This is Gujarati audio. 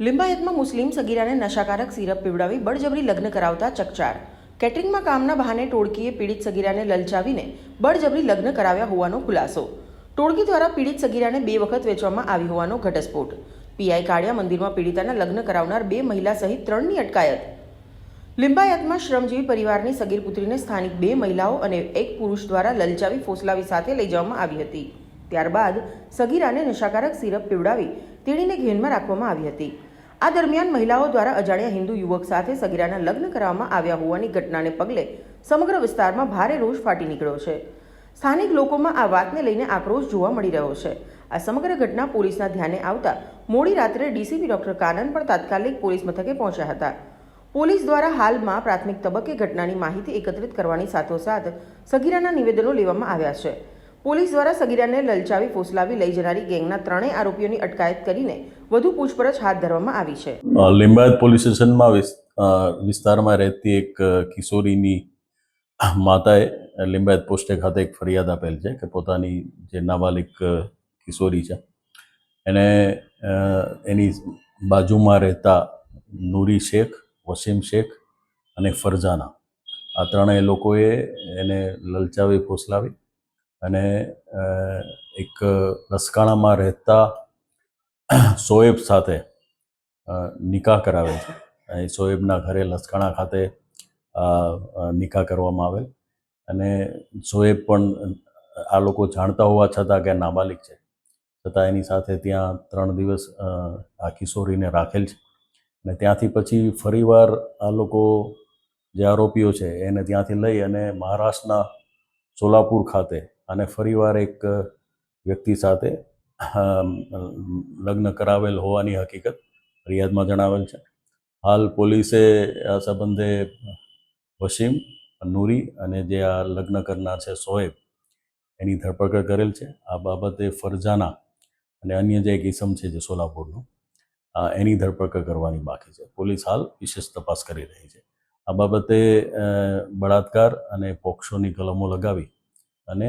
લિંબાયતમાં મુસ્લિમ સગીરાને નશાકારક સિરપ પીવડાવી બળજબરી લગ્ન કરાવતા ચકચાર. કેટરિંગમાં કામના બહાને ટોળકીએ પીડિત સગીરાને લલચાવીને બળજબરી લગ્ન કરાવ્યા હોવાનો ખુલાસો. ટોળકી દ્વારા પીડિત સગીરાને બે વખત વેચવામાં આવી હોવાનો ઘટસ્ફોટ. પીઆઈ કાળિયા મંદિરમાં પીડિતાના લગ્ન કરાવનાર બે મહિલા સહિત ત્રણની અટકાયત. લિંબાયતમાં શ્રમજીવી પરિવારની સગીર પુત્રીને સ્થાનિક બે મહિલાઓ અને એક પુરુષ દ્વારા લલચાવી ફોસલાવી સાથે લઈ જવામાં આવી હતી. ત્યારબાદ સગીરાને નશાકારક સિરપ પીવડાવી તેણીને ઘેનમાં રાખવામાં આવી હતી. આ દરમિયાન મહિલાઓ દ્વારા અજાણ્યા હિન્દુ યુવક સાથે સગીરાના લગ્ન કરવામાં આવ્યા હોવાની ઘટનાને પગલે સમગ્ર વિસ્તારમાં ભારે રોષ ફાટી નીકળ્યો છે. સ્થાનિક લોકોમાં આ વાતને લઈને આક્રોશ જોવા મળી રહ્યો છે. આ સમગ્ર ઘટના પોલીસના ધ્યાને આવતા મોડી રાત્રે ડીસીપી ડોક્ટર કાનન પણ તાત્કાલિક પોલીસ મથકે પહોંચ્યા હતા. પોલીસ દ્વારા હાલમાં પ્રાથમિક તબક્કે ઘટનાની માહિતી એકત્રિત કરવાની સાથોસાથ સગીરાના નિવેદનો લેવામાં આવ્યા છે. પોલીસ દ્વારા સગીરાને લલચાવી ફોસલાવી લઈ જનારી ગેંગના ત્રણેય આરોપીઓની અટકાયત કરીને વધુ પૂછપરછ હાથ ધરવામાં આવી છે. લિંબાયત પોલીસ સ્ટેશનમાં વિસ્તારમાં રહેતી એક કિશોરીની માતાએ લિંબાયત પોસ્ટે ખાતે એક ફરિયાદ આપેલ છે કે પોતાની જે નાબાલિક કિશોરી છે, એને એની બાજુમાં રહેતા નૂરી શેખ, વસીમ શેખ અને ફરજાના આ ત્રણેય લોકોએ એને લલચાવી ફોસલાવી અને એક લસકાણામાં રહેતા સોએબ સાથે નિકાહ કરાવે છે. અહીં સોએબના ઘરે લસકાણા ખાતે નિકાહ કરવામાં આવેલ. અને સોએબ પણ, આ લોકો જાણતા હોવા છતાં કે નાબાલિક છે. છતાં એની સાથે ત્યાં ત્રણ દિવસ આ કિશોરીને રાખેલ છે. અને ત્યાંથી પછી ફરીવાર આ લોકો જે આરોપીઓ છે એને ત્યાંથી લઈ અને મહારાષ્ટ્રના સોલાપુર ખાતે અને ફરીવાર એક વ્યક્તિ સાથે લગ્ન કરાવેલ હોવાની હકીકત ફરિયાદમાં જણાવેલ છે. હાલ પોલીસે આ સંબંધે વસીમ, નૂરી અને જે આ લગ્ન કરનાર છે સોએબ એની ધરપકડ કરેલ છે. આ બાબતે ફરજાના અને અન્ય જે એક ઇસમ છે જે સોલાપુરનું એની ધરપકડ કરવાની બાકી છે. પોલીસ હાલ વિશેષ તપાસ કરી રહી છે. આ બાબતે બળાત્કાર અને પોક્સોની કલમો લગાવી અને